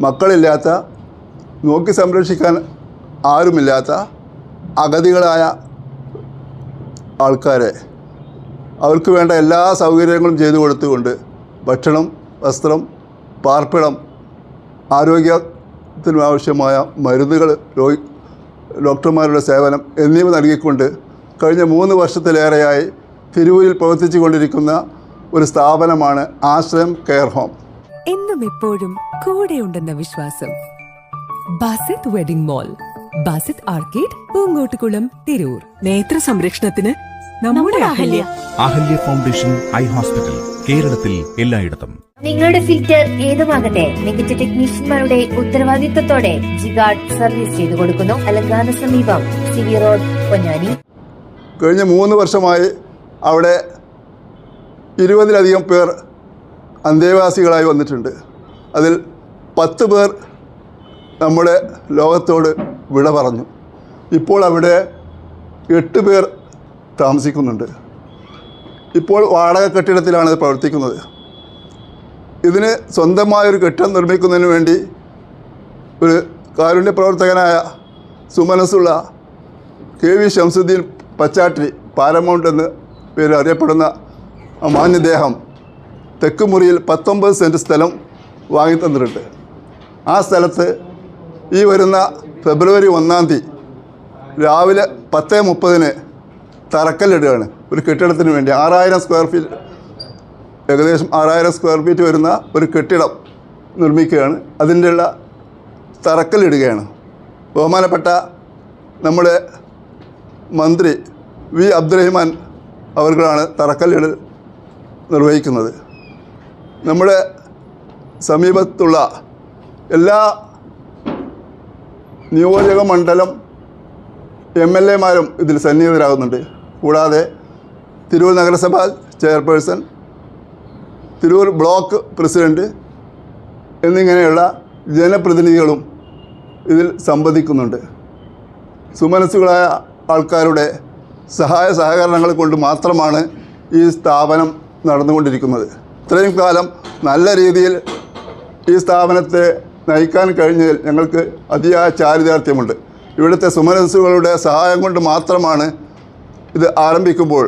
മക്കളില്ലാത്ത നോക്കി സംരക്ഷിക്കാൻ ആരുമില്ലാത്ത അഗതികളായ ആൾക്കാരെ അവർക്ക് വേണ്ട എല്ലാ സൗകര്യങ്ങളും ചെയ്തു കൊടുത്തുകൊണ്ട് ഭക്ഷണം വസ്ത്രം പാർപ്പിടം ആരോഗ്യത്തിനും ആവശ്യമായ മരുന്നുകൾ രോഗി ഡോക്ടർമാരുടെ സേവനം എന്നിവ നൽകിക്കൊണ്ട് കഴിഞ്ഞ മൂന്ന് വർഷത്തിലേറെയായി തിരൂരിൽ പ്രവർത്തിച്ചു കൊണ്ടിരിക്കുന്ന ഒരു സ്ഥാപനമാണ് ആശ്രയം കെയർ ഹോം. എന്നും എപ്പോഴും കൂടെയുണ്ടെന്ന വിശ്വാസം. Basith wedding mall Basith arcade Poonkottukulam Tirur. നേത്ര സംരക്ഷണത്തിന് നമ്മുടെ Ahalya. Ahalya. Foundation eye hospital കേരളത്തിൽ എല്ലായിടത്തും. നിങ്ങളുടെ ഫിൽറ്റർ ഏതുമാകട്ടെ മികച്ച ടെക്നീഷ്യന്മാരുടെ ഉത്തരവാദിത്തത്തോടെ ജിഗാർഡ് സർവീസ് ചെയ്തു കൊടുക്കുന്നു. അലങ്കാന സമീപം സി വി റോഡ് പൊന്നാനി. കഴിഞ്ഞ മൂന്ന് വർഷമായി അവിടെ ഇരുപതിലധികം പേർ അന്തേവാസികളായി വന്നിട്ടുണ്ട്. അതിൽ പത്ത് പേർ നമ്മുടെ ലോകത്തോട് വിട പറഞ്ഞു. ഇപ്പോൾ അവിടെ എട്ട് പേർ താമസിക്കുന്നുണ്ട്. ഇപ്പോൾ വാടക കെട്ടിടത്തിലാണ് ഇത് പ്രവർത്തിക്കുന്നത്. ഇതിന് സ്വന്തമായൊരു കെട്ടിടം നിർമ്മിക്കുന്നതിന് വേണ്ടി ഒരു കാരുണ്യ പ്രവർത്തകനായ സുമനസ്സുള്ള K V Shamsuddin Pachatti Paramount എന്ന് പേര് അറിയപ്പെടുന്ന മാന്യദേഹം തെക്കുമുറിയിൽ പത്തൊമ്പത് സെന്റ് സ്ഥലം വാങ്ങി തന്നിട്ടുണ്ട് ആ സ്ഥലത്ത് ഈ വരുന്ന ഫെബ്രുവരി ഒന്നാം തീയതി രാവിലെ പത്ത് മുപ്പതിന് തറക്കല്ലിടുകയാണ്. ഒരു കെട്ടിടത്തിന് വേണ്ടി. ആറായിരം സ്ക്വയർ ഫീറ്റ് ഏകദേശം ആറായിരം സ്ക്വയർ ഫീറ്റ് വരുന്ന ഒരു കെട്ടിടം നിർമ്മിക്കുകയാണ്. അതിന്റെ ഉള്ള തറക്കല്ലിടുകയാണ്. ബഹുമാനപ്പെട്ട നമ്മുടെ മന്ത്രി വി. അബ്ദുറഹിമാൻ അവർക്കാണ് തറക്കല്ലിടൽ നിർവഹിക്കുന്നത്. നമ്മുടെ സമീപത്തുള്ള എല്ലാ നിയോജക മണ്ഡലം എം എൽ എമാരും ഇതിൽ സന്നിഹിതരാകുന്നുണ്ട്. കൂടാതെ തിരൂർ നഗരസഭാ ചെയർപേഴ്സൺ തിരൂർ ബ്ലോക്ക് പ്രസിഡന്റ് എന്നിങ്ങനെയുള്ള ജനപ്രതിനിധികളും ഇതിൽ സംബന്ധിക്കുന്നുണ്ട് സുമനസ്സുകളായ ആൾക്കാരുടെ സഹായ സഹകരണങ്ങൾ കൊണ്ട് മാത്രമാണ് ഈ സ്ഥാപനം നടന്നുകൊണ്ടിരിക്കുന്നത്. ഇത്രയും കാലം നല്ല രീതിയിൽ ഈ സ്ഥാപനത്തെ നയിക്കാൻ കഴിഞ്ഞതിൽ ഞങ്ങൾക്ക് അതിയായ ചാരിതാർത്ഥ്യമുണ്ട്. ഇവിടുത്തെ സുമനസുകളുടെ സഹായം കൊണ്ട് മാത്രമാണ് ഇത് ആരംഭിക്കുമ്പോൾ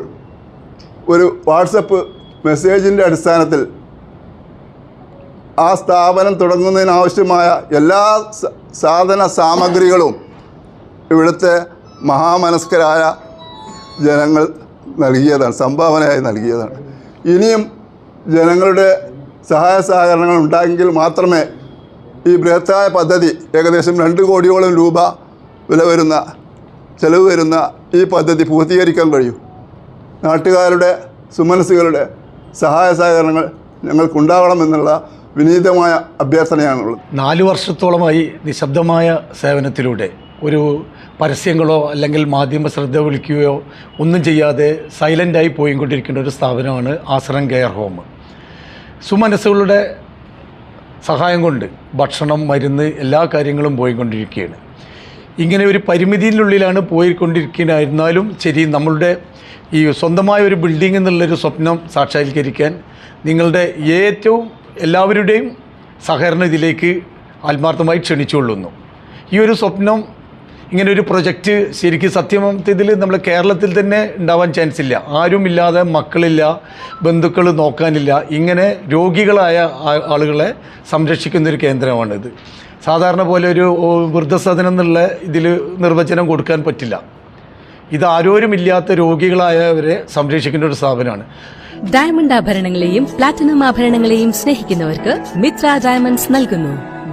ഒരു വാട്സപ്പ് മെസ്സേജിന്റെ അടിസ്ഥാനത്തിൽ ആ സ്ഥാപനം തുടങ്ങുന്നതിനാവശ്യമായ എല്ലാ സാധന സാമഗ്രികളും ഇവിടുത്തെ മഹാമനസ്കരായ ജനങ്ങൾ നൽകിയതാണ് സംഭാവനയായി നൽകിയതാണ്. ഇനിയും ജനങ്ങളുടെ സഹായ സഹകരണങ്ങൾ ഉണ്ടായെങ്കിൽ മാത്രമേ ഈ ബൃഹത്തായ പദ്ധതി ഏകദേശം രണ്ട് കോടിയോളം രൂപ വില വരുന്ന ചെലവ് വരുന്ന ഈ പദ്ധതി പൂർത്തീകരിക്കാൻ കഴിയും. നാട്ടുകാരുടെ സുമനസ്സുകളുടെ സഹായ സഹകരണങ്ങൾ ഞങ്ങൾക്കുണ്ടാകണമെന്നുള്ള വിനീതമായ അഭ്യർത്ഥനയാണുള്ളത്. നാല് വർഷത്തോളമായി നിശബ്ദമായ സേവനത്തിലൂടെ ഒരു പരസ്യങ്ങളോ അല്ലെങ്കിൽ മാധ്യമ ശ്രദ്ധ വിളിക്കുകയോ ഒന്നും ചെയ്യാതെ സൈലന്റായി പോയിക്കൊണ്ടിരിക്കുന്ന ഒരു സ്ഥാപനമാണ് ആശ്രം കെയർ ഹോം. സുമനസ്സുകളുടെ സഹായം കൊണ്ട് ഭക്ഷണം മരുന്ന് എല്ലാ കാര്യങ്ങളും പോയിക്കൊണ്ടിരിക്കുകയാണ്. ഇങ്ങനെ ഒരു പരിമിതിയിലുള്ളിലാണ് പോയിക്കൊണ്ടിരിക്കുന്നതായിരുന്നാലും ശരി നമ്മളുടെ ഈ സ്വന്തമായ ഒരു ബിൽഡിംഗ് എന്നുള്ളൊരു സ്വപ്നം സാക്ഷാത്കരിക്കാൻ നിങ്ങളുടെ ഏറ്റവും എല്ലാവരുടെയും സഹകരണം ഇതിലേക്ക് ആത്മാർത്ഥമായി ക്ഷണിച്ചുകൊള്ളുന്നു. ഈ ഒരു സ്വപ്നം ഇങ്ങനെ ഒരു പ്രൊജക്റ്റ് ശരിക്കും സത്യമത്തിൽ നമ്മൾ കേരളത്തിൽ തന്നെ ഉണ്ടാവാൻ ചാൻസ് ഇല്ല. ആരുമില്ലാതെ മക്കളില്ല ബന്ധുക്കൾ നോക്കാനില്ല. ഇങ്ങനെ രോഗികളായ ആളുകളെ സംരക്ഷിക്കുന്ന ഒരു കേന്ദ്രമാണിത്. സാധാരണ പോലെ ഒരു വൃദ്ധസദനം എന്നുള്ള ഇതിൽ നിർവചനം കൊടുക്കാൻ പറ്റില്ല. ഇത് ആരോരുമില്ലാത്ത രോഗികളായവരെ സംരക്ഷിക്കുന്ന ഒരു സ്ഥാപനമാണ്. ഡയമണ്ട് ആഭരണങ്ങളെയും പ്ലാറ്റിനം ആഭരണങ്ങളെയും സ്നേഹിക്കുന്നവർക്ക് മിത്ര ഡയമണ്ട്സ് നൽകുന്നു.